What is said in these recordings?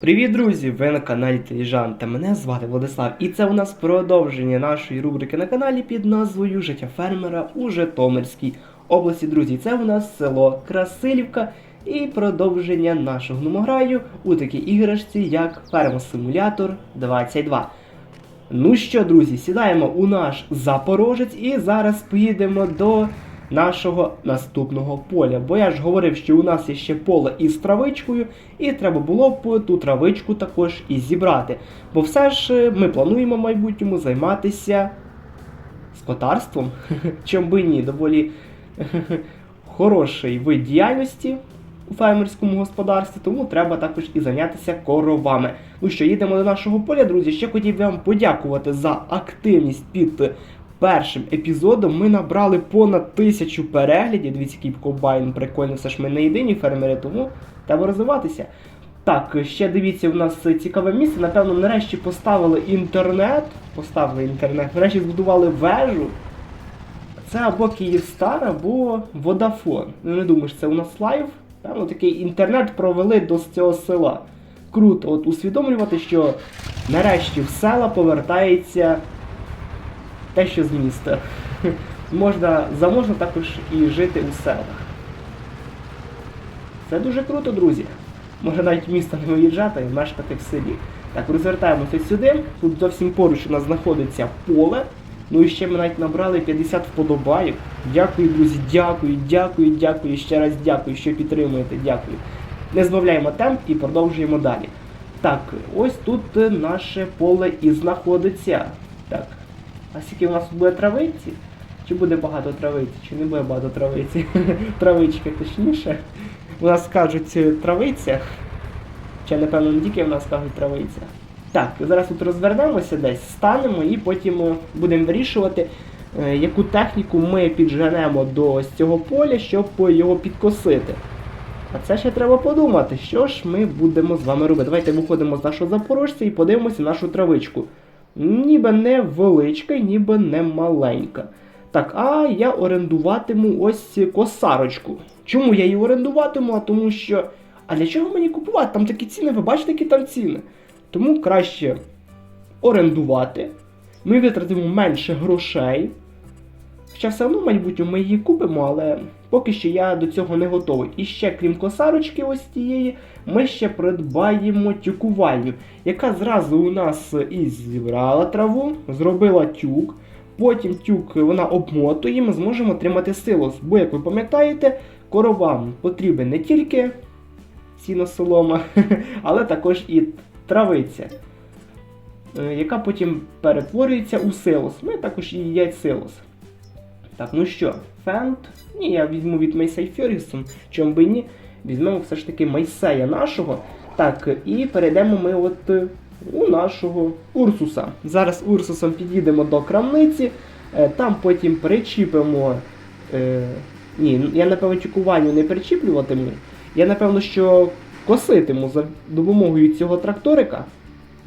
Привіт, друзі! Ви на каналі Теліжан та мене звати Владислав. І це у нас продовження нашої рубрики на каналі під назвою Життя фермера у Житомирській області. Друзі, це у нас село Красилівка і продовження нашого номограю у такій іграшці, як Фермосимулятор 22. Ну що, друзі, сідаємо у наш запорожець і зараз поїдемо до нашого наступного поля. Бо я ж говорив, що у нас є ще поле із травичкою, і треба було б ту травичку також і зібрати. Бо все ж е, ми плануємо в майбутньому займатися скотарством. Чом би ні, доволі хороший вид діяльності у фермерському господарстві, тому треба також і зайнятися коровами. Ну що, їдемо до нашого поля, друзі. Ще хотів би вам подякувати за активність під першим епізодом. Ми набрали понад тисячу переглядів. Дивіться, який комбайн прикольний, все ж ми не єдині фермери, тому треба розвиватися. Так, ще дивіться, у нас цікаве місце. Напевно, нарешті поставили інтернет. Поставили інтернет, нарешті збудували вежу. Це або Київстар, або Водафон. Ну не думаю, що це у нас лайв. Певно, такий інтернет провели до цього села. Круто, от усвідомлювати, що нарешті в села повертається те, що з міста. Можна, заможна також і жити у селах. Це дуже круто, друзі. Може навіть в місто не виїжджати і мешкати в селі. Так, розвертаємося сюди. Тут зовсім поруч у нас знаходиться поле. Ну і ще ми навіть набрали 50 вподобайок. Дякую, друзі, дякую, дякую, дякую. Ще раз дякую, що підтримуєте. Дякую. Не збавляємо темп і продовжуємо далі. Так, ось тут наше поле і знаходиться. Так. А скільки у нас тут буде травиці? Чи буде багато травиці, чи не буде багато травиці? Травички точніше. У нас кажуть е, травиця. Чи напевно не тільки в нас кажуть травиця. Так, зараз тут розвернемося десь, станемо і потім е, будемо вирішувати, е, яку техніку ми підженемо до ось цього поля, щоб його підкосити. А це ще треба подумати, що ж ми будемо з вами робити. Давайте виходимо з нашого запорожця і подивимося нашу травичку. Ніби не величка, ніби не маленька. Так, а я орендуватиму ось косарочку. Чому я її орендуватиму? А тому що. А для чого мені купувати? Там такі ціни, ви бачите, які там ціни. Тому краще орендувати. Ми витратимо менше грошей. Хоча все одно, в майбутньому ми її купимо, але поки що я до цього не готовий. І ще, крім косарочки, ось тієї, ми ще придбаємо тюкувальню, яка зразу у нас і зібрала траву, зробила тюк. Потім тюк вона обмотує, ми зможемо отримати силос. Бо, як ви пам'ятаєте, коровам потрібен не тільки сіно солома, але також і травиця, е, яка потім перетворюється у силос. Ми також і їдять силос. Так, ну що, фент? Ні, я візьму від Мейсей Фергюсон, чому би ні. Візьмемо все ж таки Майсея нашого. Так, і перейдемо ми от е, у нашого Урсуса. Зараз Урсусом підійдемо до крамниці, е, там потім причіпимо. Е, ні, я напевно чекуванню не причіплюватиму. Я напевно, що коситиму за допомогою цього тракторика.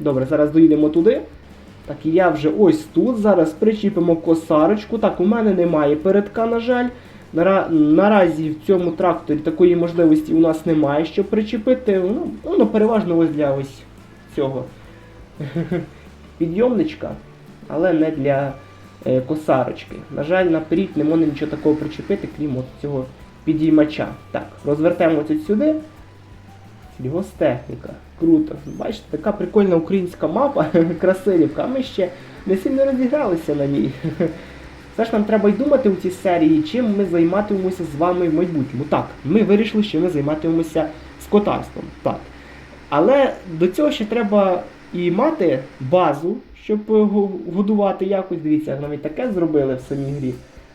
Добре, зараз доїдемо туди. Так, і я вже ось тут. Зараз причіпимо косарочку. Так, у мене немає передка, на жаль. Нара... Наразі в цьому тракторі такої можливості у нас немає, щоб причепити. Ну, воно переважно ось для ось цього підйомничка, але не для е, косарочки. На жаль, наперед не можна нічого такого причепити, крім от цього підіймача. Так, розвертаємося сюди. Сільгостехніка. Круто. Бачите, така прикольна українська мапа, красивка, а ми ще не сильно розігралися на ній. Все ж нам треба й думати у цій серії, чим ми займатимемося з вами в майбутньому. Так, ми вирішили, що ми займатимемося скотарством. Так. Але до цього ще треба і мати базу, щоб е, годувати якось. Дивіться, навіть таке зробили в самій грі.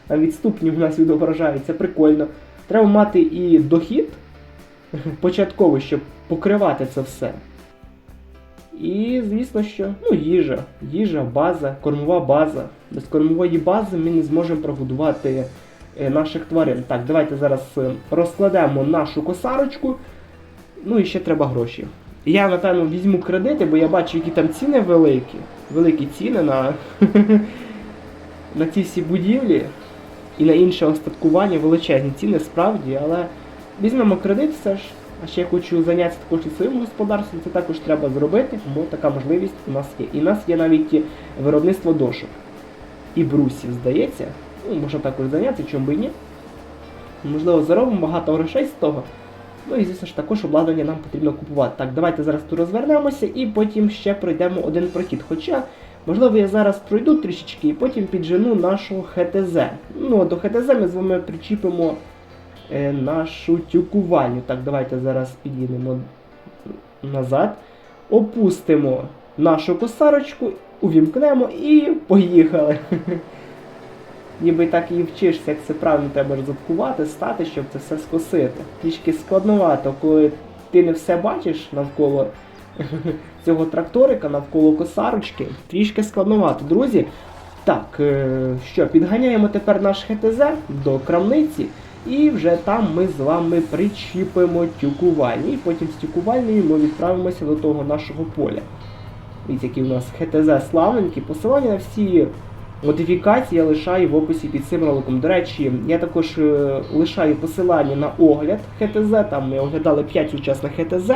Навіть ступні в нас відображаються, прикольно. Треба мати і дохід початковий, щоб покривати це все. І, звісно, що ну, їжа, їжа, база, кормова база. Без кормової бази ми не зможемо прогодувати е, наших тварин. Так, давайте зараз е, розкладемо нашу косарочку. Ну і ще треба гроші. Я, напевно, візьму кредити, бо я бачу, які там ціни великі. Великі ціни на, на ці всі будівлі і на інше остаткування величезні ціни справді, але візьмемо кредит все ж. А ще я хочу зайнятися також і своїм господарством, це також треба зробити, бо така можливість у нас є. І в нас є навіть виробництво дошок. І брусів, здається. Ну, можна також зайнятися, чому би і ні. Можливо, заробимо багато грошей з того. Ну і звісно ж також обладнання нам потрібно купувати. Так, давайте зараз тут розвернемося і потім ще пройдемо один прохід. Хоча, можливо, я зараз пройду трішечки і потім піджену нашу ХТЗ. Ну, а до ХТЗ ми з вами причіпимо нашу тюкувальню. Так, давайте зараз під'їдемо назад, опустимо нашу косарочку, увімкнемо і поїхали. Ніби так і вчишся, як це правильно треба розрахувати, стати, щоб це все скосити. Трішки складновато, коли ти не все бачиш навколо цього тракторика, навколо косарочки. Трішки складновато, друзі. Так, е, що, підганяємо тепер наш ХТЗ до крамниці, і вже там ми з вами причіпимо тюкувальні. І потім з тюкувальнею ми відправимося до того нашого поля. Дивіться, який у нас ХТЗ славненький. Посилання на всі модифікації я лишаю в описі під цим роликом. До речі, я також е, лишаю посилання на огляд ХТЗ. Там ми оглядали 5 сучасних ХТЗ.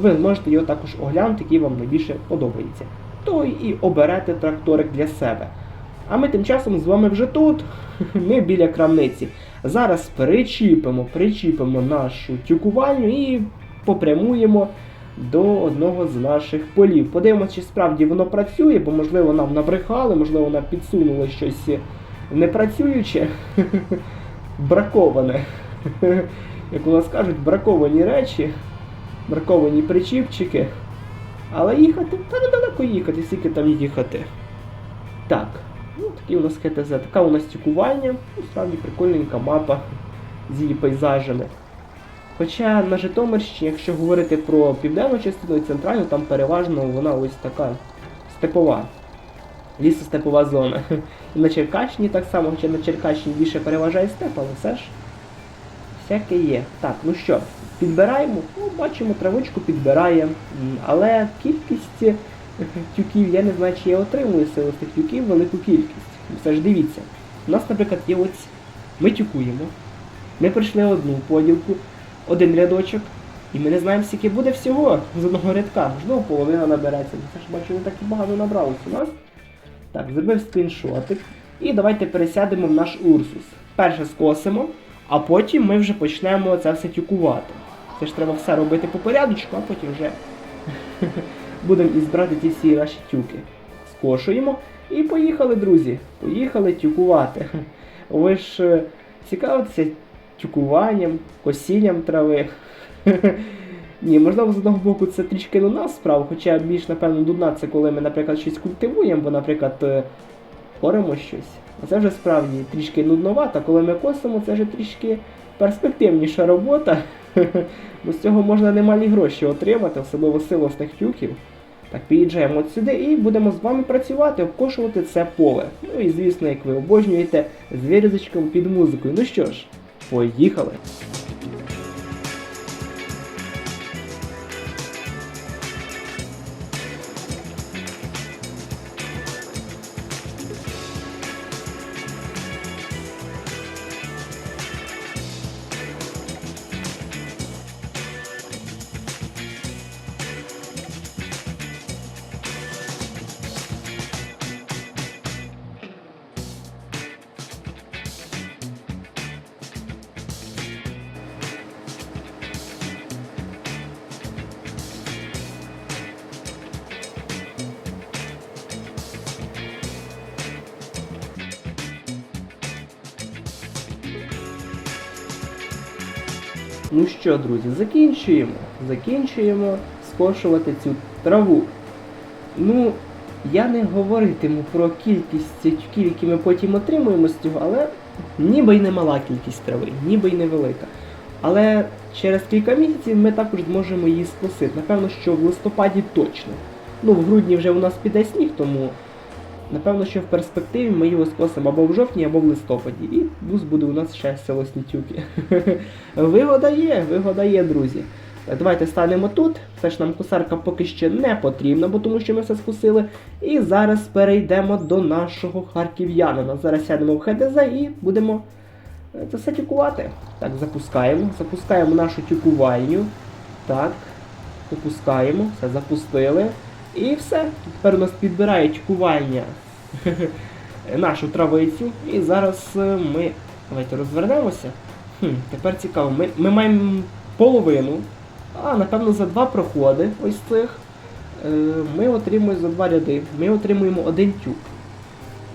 Ви можете його також оглянути, який вам найбільше подобається. То і оберете тракторик для себе. А ми тим часом з вами вже тут. Ми біля крамниці. Зараз причіпимо, причіпимо нашу тюкувальню і попрямуємо до одного з наших полів. Подивимося, чи справді воно працює, бо можливо нам набрехали, можливо, нам підсунули щось непрацююче, браковане. Як у нас кажуть, браковані речі, браковані причіпчики. Але їхати, та недалеко їхати, скільки там їхати. Так, ну такі у нас ХТЗ, така у нас тюкування, ну, справді прикольненька мапа з її пейзажами. Хоча на Житомирщині, якщо говорити про південну частину і центральну, там переважно вона ось така степова. Лісостепова зона. І на Черкащині так само, хоча на Черкащині більше переважає степ, але все ж всяке є. Так, ну що, підбираємо, ну, бачимо, травочку підбирає. Але кількість тюків, я не знаю, чи я отримую силу з тих тюків велику кількість. Все ж дивіться. У нас, наприклад, є ось. Ми тюкуємо. Ми пройшли одну поділку, один рядочок, і ми не знаємо, скільки буде всього з одного рядка. Можливо, половина набереться. Це ж бачу, не так і багато набралось у нас. Так, зробив скріншотик. І давайте пересядемо в наш Урсус. Перше скосимо, а потім ми вже почнемо це все тюкувати. Це ж треба все робити по порядочку, а потім вже будемо і збирати ті всі наші тюки. Скошуємо і поїхали, друзі. Поїхали тюкувати. Ви ж е, цікавитеся тюкуванням, косінням трави. Ні, можливо, з одного боку це трішки до нас справа, хоча більш, напевно, дудна це коли ми, наприклад, щось культивуємо, бо, наприклад, е, оремо щось. А це вже справді трішки нудновато, коли ми косимо, це вже трішки перспективніша робота. Бо з цього можна немалі гроші отримати, особливо силосних тюків. Так, під'їжджаємо от сюди і будемо з вами працювати, обкошувати це поле. Ну і звісно, як ви обожнюєте, з вирізочком під музикою. Ну що ж, поїхали! Ну що, друзі, закінчуємо. Закінчуємо скошувати цю траву. Ну, я не говоритиму про кількість тюків, які ми потім отримуємо з цього, але ніби й не мала кількість трави, ніби й невелика. Але через кілька місяців ми також зможемо її скосити. Напевно, що в листопаді точно. Ну, в грудні вже у нас піде сніг, тому напевно, що в перспективі ми його скосимо або в жовтні, або в листопаді. І плюс буде у нас ще селосні тюки. Вигода є, вигода є, друзі. Давайте станемо тут. Все ж нам косарка поки ще не потрібна, бо тому що ми все скусили. І зараз перейдемо до нашого харків'янина. Зараз сядемо в ХДЗ і будемо е, це все тюкувати. Так, запускаємо. Запускаємо нашу тюкувальню. Так. Запускаємо, все запустили. І все. Тепер у нас підбирає тюкувальня нашу травицю. І зараз е, ми. Давайте розвернемося. Хм, тепер цікаво. Ми, ми маємо половину. А, напевно, за два проходи ось цих. е, Ми отримуємо за два ряди. Ми отримуємо один тюк.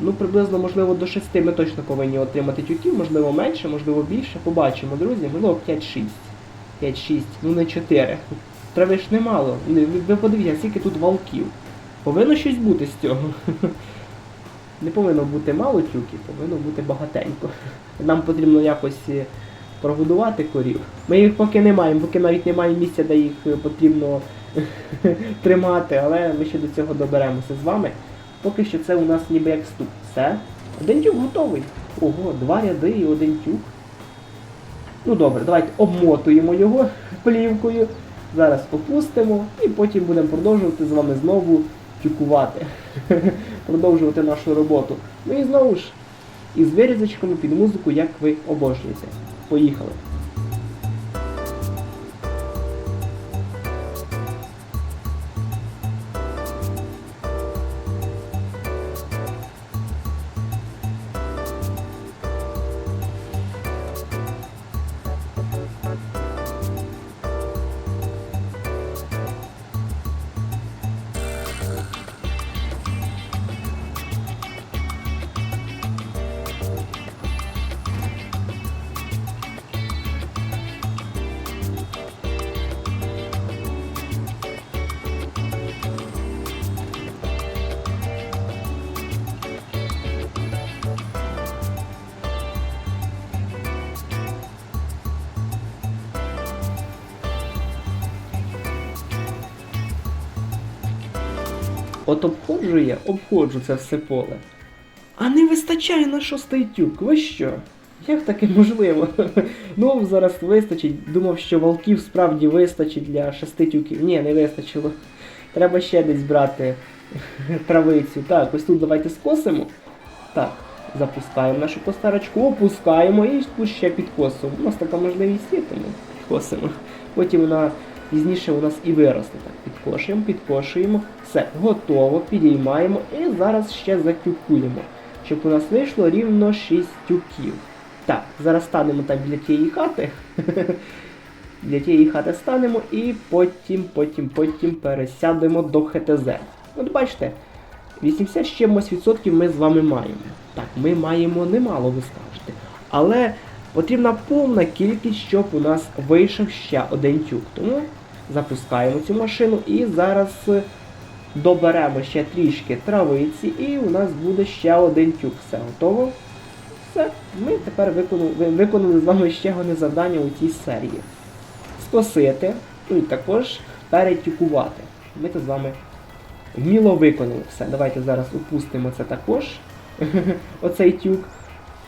Ну, приблизно, можливо, до 6 ми точно повинні отримати тюків, можливо, менше, можливо, більше. Побачимо, друзі. Можливо, 5-6. 5-6, ну не 4. Трави ж немало. Ви, подивіться, скільки тут валків. Повинно щось бути з цього. Не повинно бути мало тюків, повинно бути багатенько. Нам потрібно якось е, прогодувати корів. Ми їх поки не маємо, поки навіть немає місця, де їх е, потрібно тримати, але ми ще до цього доберемося з вами. Поки що це у нас ніби як ступ. Все. Один тюк готовий. Ого, два ряди і один тюк. Ну добре, давайте обмотуємо його плівкою. Зараз опустимо і потім будемо продовжувати з вами знову тюкувати. продовжувати нашу роботу. Ну і знову ж, із вирізочками під музику, як ви обожнюєте. Поїхали. От обходжу я, обходжу це все поле. А не вистачає на шостий тюк. Ви що? Як таке можливо? ну, зараз вистачить. Думав, що волків справді вистачить для шести тюків. Ні, не вистачило. Треба ще десь брати травицю. Так, ось тут давайте скосимо. Так, запускаємо нашу постарочку, опускаємо і тут ще підкосимо. У нас така можливість є, тому підкосимо. Потім вона пізніше у нас і виросте. Так, підкошуємо, підкошуємо. Все, готово, підіймаємо і зараз ще затюкуємо, щоб у нас вийшло рівно 6 тюків. Так, зараз станемо так біля тієї хати. Для тієї хати станемо і потім, потім, потім пересядемо до ХТЗ. От бачите, 80 з чимось відсотків ми з вами маємо. Так, ми маємо немало, ви скажете. Але потрібна повна кількість, щоб у нас вийшов ще один тюк. Тому запускаємо цю машину і зараз е, доберемо ще трішки травиці, і у нас буде ще один тюк. Все готово. Все, ми тепер виконали, з вами ще одне завдання у цій серії. Скосити, ну і також перетюкувати. Ми це з вами вміло виконали. Все, давайте зараз опустимо це також, оцей тюк.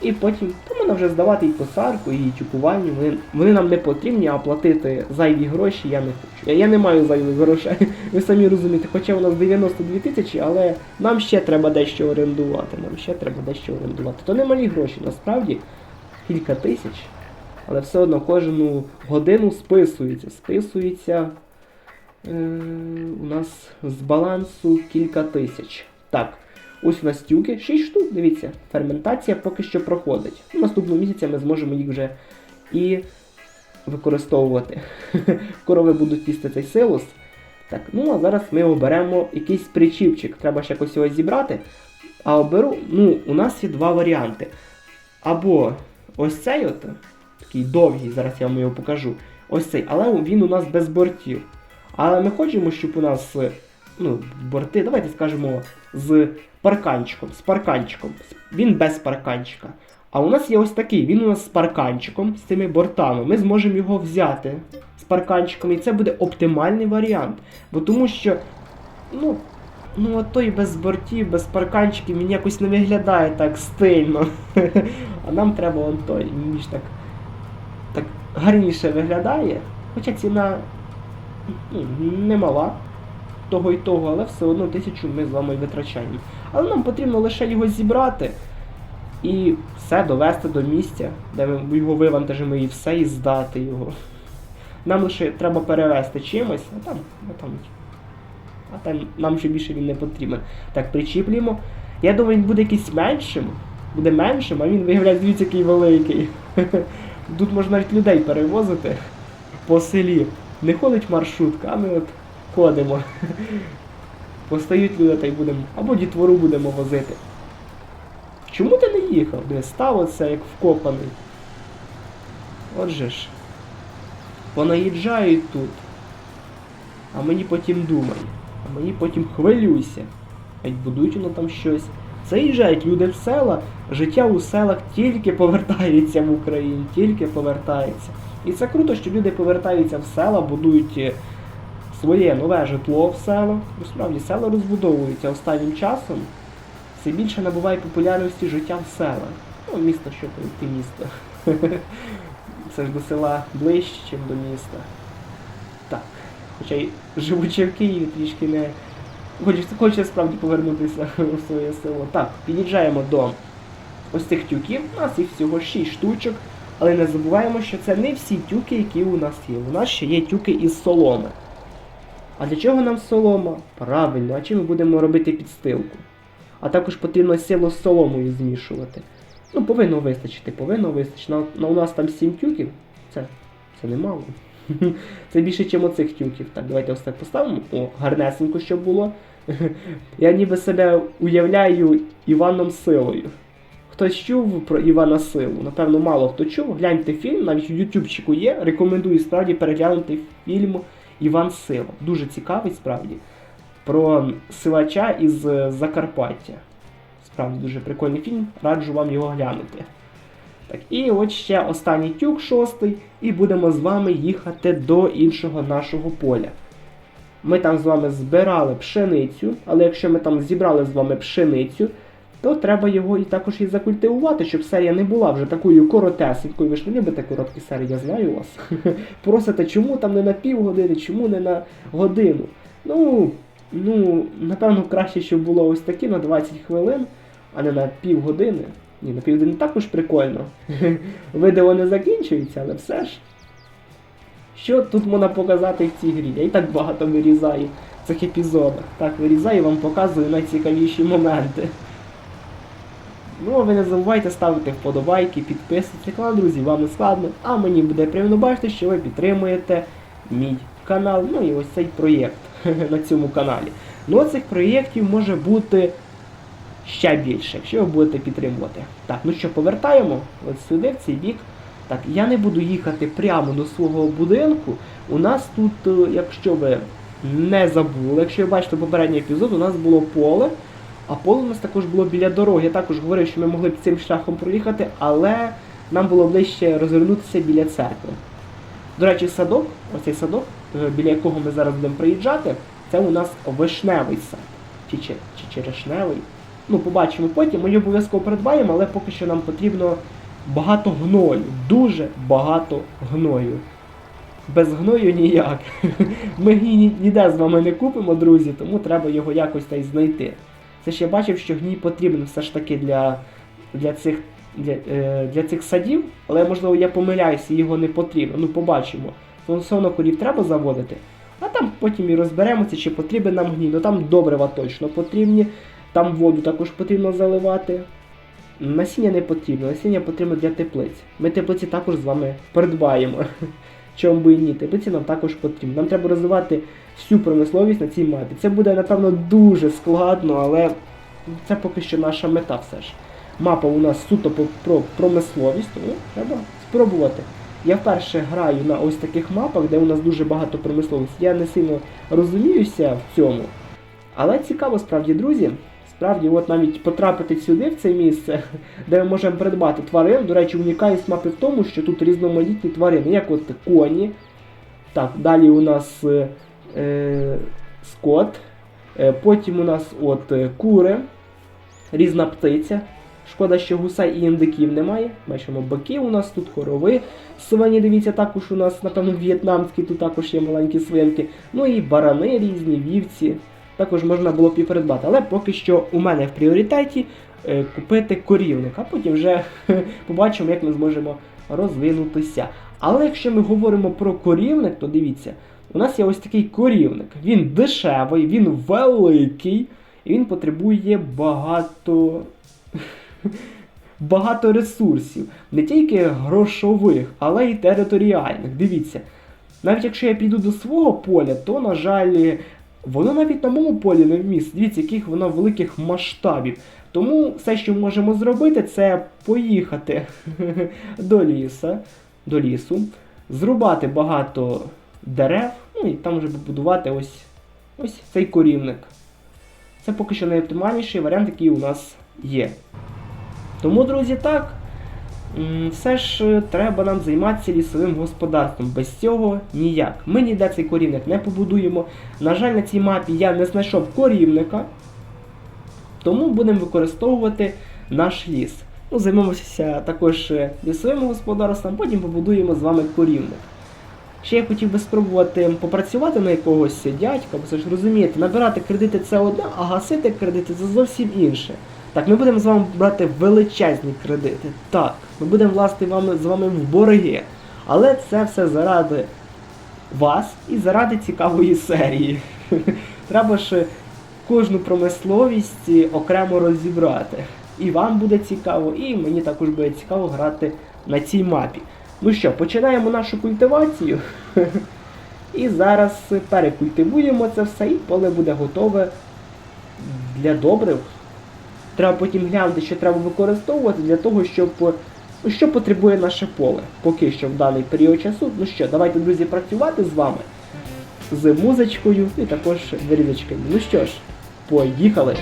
І потім то можна вже здавати і косарку, і тюкувальню. Вони, вони нам не потрібні, а платити зайві гроші я не хочу. Я, я не маю зайвих грошей. Ви самі розумієте, хоча у нас 92 тисячі, але нам ще треба дещо орендувати. Нам ще треба дещо орендувати. То не малі гроші, насправді кілька тисяч. Але все одно кожну годину списується. Списується е, у нас з балансу кілька тисяч. Так, ось у нас тюки, 6 штук, дивіться, ферментація поки що проходить. Наступного місяця ми зможемо їх вже і використовувати. Корови будуть пісти цей силус. Так, ну а зараз ми оберемо якийсь причіпчик. Треба ще якось його зібрати. А оберу, ну, у нас є два варіанти. Або ось цей от, такий довгий, зараз я вам його покажу. Ось цей, але він у нас без бортів. Але ми хочемо, щоб у нас ну, борти, давайте скажемо, з парканчиком. З парканчиком. Він без парканчика. А у нас є ось такий, він у нас з парканчиком, з цими бортами. Ми зможемо його взяти з парканчиком, і це буде оптимальний варіант. Бо тому що, ну, ну а той без бортів, без парканчиків, він якось не виглядає так стильно. А нам треба он той, він ж так, так гарніше виглядає. Хоча ціна ну, немала того і того, але все одно тисячу ми з вами витрачаємо. Але нам потрібно лише його зібрати. І все довести до місця, де ми його вивантажимо і все, і здати його. Нам лише треба перевезти чимось, а там, а там, а там нам ще більше він не потрібен. Так, причіплюємо. Я думаю, він буде якийсь меншим. Буде меншим, а він виявляється дивіться, який великий. Тут можна навіть людей перевозити по селі. Не ходить маршрутка, а ми от ходимо. Постають люди та й будемо. Або дітвору будемо возити. Чому ти не їхав? Де став оце як вкопаний. Отже ж. Понаїжджають тут. А мені потім думай. А мені потім хвилюйся. А й будують воно там щось. Заїжджають люди в села, життя у селах тільки повертається в Україні, тільки повертається. І це круто, що люди повертаються в села, будують е, своє нове житло в село. Насправді села розбудовуються останнім часом. Все більше набуває популярності життя в селах. Ну, місто, що ти місто. Це ж до села ближче, ніж до міста. Так. Хоча й живучи в Києві, трішки не. Хочеться, хочеться справді повернутися у своє село. Так, під'їжджаємо до ось цих тюків. У нас їх всього 6 штучок. Але не забуваємо, що це не всі тюки, які у нас є. У нас ще є тюки із соломи. А для чого нам солома? Правильно, а чим ми будемо робити підстилку? А також потрібно сіло з соломою змішувати. Ну, повинно вистачити, повинно вистачити. На, на у нас там 7 тюків. Це, це немало. Це більше, ніж оцих тюків. Так, давайте ось так поставимо. О, гарнесенько, щоб було. Я ніби себе уявляю Іваном Силою. Хтось чув про Івана Силу? Напевно, мало хто чув. Гляньте фільм, навіть у Ютубчику є. Рекомендую справді переглянути фільм Іван Сила. Дуже цікавий справді. Про силача із е, Закарпаття. Справді дуже прикольний фільм, раджу вам його глянути. Так, і от ще останній тюк, шостий, і будемо з вами їхати до іншого нашого поля. Ми там з вами збирали пшеницю, але якщо ми там зібрали з вами пшеницю, то треба його і також і закультивувати, щоб серія не була вже такою коротесенькою. Ви ж не любите короткі серії, я знаю вас. Просите, чому там не на півгодини, чому не на годину. Ну, ну, напевно, краще, щоб було ось такі на 20 хвилин, а не на півгодини. Ні, на півгодини також прикольно. Видео не закінчується, але все ж. Що тут можна показати в цій грі? Я і так багато вирізаю в цих епізодах. Так, вирізаю, вам показую найцікавіші моменти. Ну, а ви не забувайте ставити вподобайки, підписуйтесь канал, друзі, вам не складно. А мені буде приємно бачити, що ви підтримуєте мій канал, ну і ось цей проєкт на цьому каналі. Ну, а цих проєктів може бути ще більше, якщо ви будете підтримувати. Так, ну що, повертаємо от сюди, в цей бік. Так, я не буду їхати прямо до свого будинку. У нас тут, е, якщо ви не забули, якщо ви бачите попередній епізод, у нас було поле. А поле у нас також було біля дороги. Я також говорив, що ми могли б цим шляхом проїхати, але нам було ближче розвернутися біля церкви. До речі, садок, оцей садок, е, біля якого ми зараз будемо приїжджати, це у нас вишневий сад. Чи, чи, чи черешневий. Ну, побачимо потім, ми його обов'язково придбаємо, але поки що нам потрібно багато гною. Дуже багато гною. Без гною ніяк. Ми гній ніде з вами не купимо, друзі, тому треба його якось та й знайти. Це ж я бачив, що гній потрібен все ж таки для, для, цих, для, е, для цих садів, але можливо я помиляюся, його не потрібно. Ну, побачимо. Стосовно корів треба заводити, а там потім і розберемося, чи потрібен нам гній. Ну там добрива точно потрібні, там воду також потрібно заливати. Насіння не потрібно, насіння потрібно для теплиць. Ми теплиці також з вами придбаємо. Чому би і ні, теплиці нам також потрібно. Нам треба розвивати всю промисловість на цій мапі. Це буде, напевно, дуже складно, але це поки що наша мета все ж. Мапа у нас суто про промисловість, тому треба спробувати. Я вперше граю на ось таких мапах, де у нас дуже багато промисловості. Я не сильно розуміюся в цьому. Але цікаво, справді, друзі. Справді, от навіть потрапити сюди, в це місце, де ми можемо придбати тварин. До речі, унікальність мапи в тому, що тут різноманітні тварини, як от коні. Так, далі у нас е, е, скот. Е, потім у нас от е, кури, різна птиця. Шкода, що гусей і індиків немає. Бачимо, баки у нас тут, корови. Свині, дивіться, також у нас, напевно, в'єтнамські, тут також є маленькі свинки. Ну і барани різні, вівці. Також можна було б і придбати. Але поки що у мене в пріоритеті е, купити корівник, а потім вже побачимо, як ми зможемо розвинутися. Але якщо ми говоримо про корівник, то дивіться, у нас є ось такий корівник. Він дешевий, він великий, і він потребує багато. Багато ресурсів, не тільки грошових, але й територіальних. Дивіться, навіть якщо я піду до свого поля, то, на жаль, воно навіть на моєму полі не вміст. Дивіться, яких воно великих масштабів. Тому все, що ми можемо зробити, це поїхати до ліса, до лісу, зрубати багато дерев, ну і там вже побудувати ось, ось цей корівник. Це поки що найоптимальніший варіант, який у нас є. Тому, друзі, так. Все ж е, треба нам займатися лісовим господарством. Без цього ніяк. Ми ніде цей корівник не побудуємо. На жаль, на цій мапі я не знайшов корівника. Тому будемо використовувати наш ліс. Ну, займемося також е, лісовим господарством, потім побудуємо з вами корівник. Ще я хотів би спробувати попрацювати на якогось дядька, бо це ж розумієте, набирати кредити це одне, а гасити кредити це зовсім інше. Так, ми будемо з вами брати величезні кредити. Так, ми будемо власти вами, з вами в борги. Але це все заради вас і заради цікавої серії. Треба ж кожну промисловість окремо розібрати. І вам буде цікаво, і мені також буде цікаво грати на цій мапі. Ну що, починаємо нашу культивацію. І зараз перекультивуємо це все, і поле буде готове для добрив. Треба потім глянути, що треба використовувати для того, щоб що потребує наше поле поки що в даний період часу. Ну що, давайте, друзі, працювати з вами з музичкою і також вирізочками. Ну що ж, поїхали!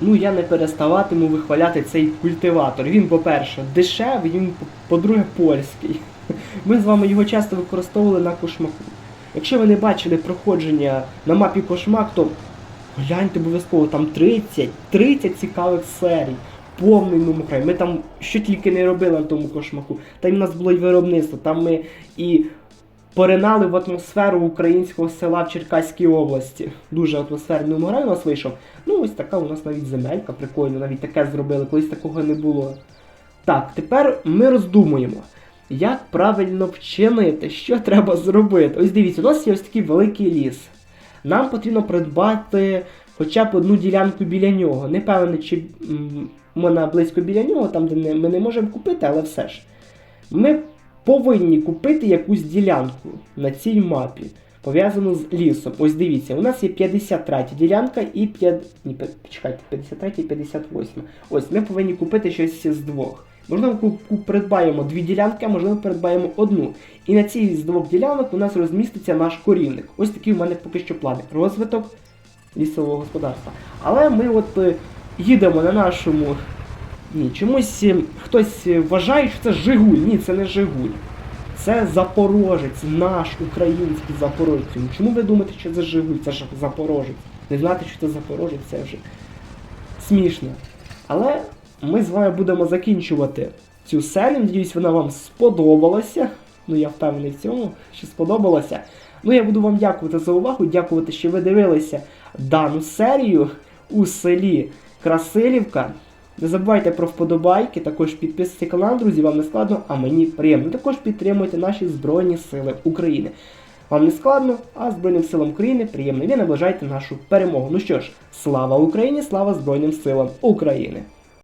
Ну я не переставатиму вихваляти цей культиватор. Він, по-перше, дешевий, він, по-друге, польський. Ми з вами його часто використовували на кошмаку. Якщо ви не бачили проходження на мапі кошмак, то гляньте обов'язково там 30, 30 цікавих серій. Повний номер. Ми там що тільки не робили на тому кошмаку. Там у нас було і виробництво, там ми і поринали в атмосферу українського села в Черкаській області. Дуже атмосферний номер у нас вийшов. Ну, ось така у нас навіть земелька, прикольно, навіть таке зробили, колись такого не було. Так, тепер ми роздумуємо, як правильно вчинити, що треба зробити. Ось дивіться, у нас є ось такий великий ліс. Нам потрібно придбати хоча б одну ділянку біля нього. Не певний, чи вона близько біля нього, там де ми не можемо купити, але все ж. Ми повинні купити якусь ділянку на цій мапі, пов'язану з лісом. Ось дивіться, у нас є 53 ділянка і 5... Ні, почекайте, 53 і 58. Ось ми повинні купити щось з двох. Можливо, придбаємо дві ділянки, а можливо, придбаємо одну. І на цій з двох ділянок у нас розміститься наш корівник. Ось такий у мене поки що плани. Розвиток лісового господарства. Але ми от е, їдемо на нашому ні, чомусь е, хтось е, вважає, що це Жигуль. Ні, це не Жигуль. Це Запорожець, наш український Запорожець. Чому ви думаєте, що це Жигуль? Це ж Запорожець. Не знати, що це Запорожець, це вже смішно. Але ми з вами будемо закінчувати цю серію. Надіюсь, вона вам сподобалася. Ну, я впевнений в цьому, що сподобалося. Ну, я буду вам дякувати за увагу, дякувати, що ви дивилися дану серію у селі Красилівка. Не забувайте про вподобайки, також підписуйтесь канал, друзі, вам не складно, а мені приємно. Також підтримуйте наші Збройні Сили України. Вам не складно, а Збройним силам України приємно. Ви наближайте нашу перемогу. Ну що ж, слава Україні, слава Збройним силам України!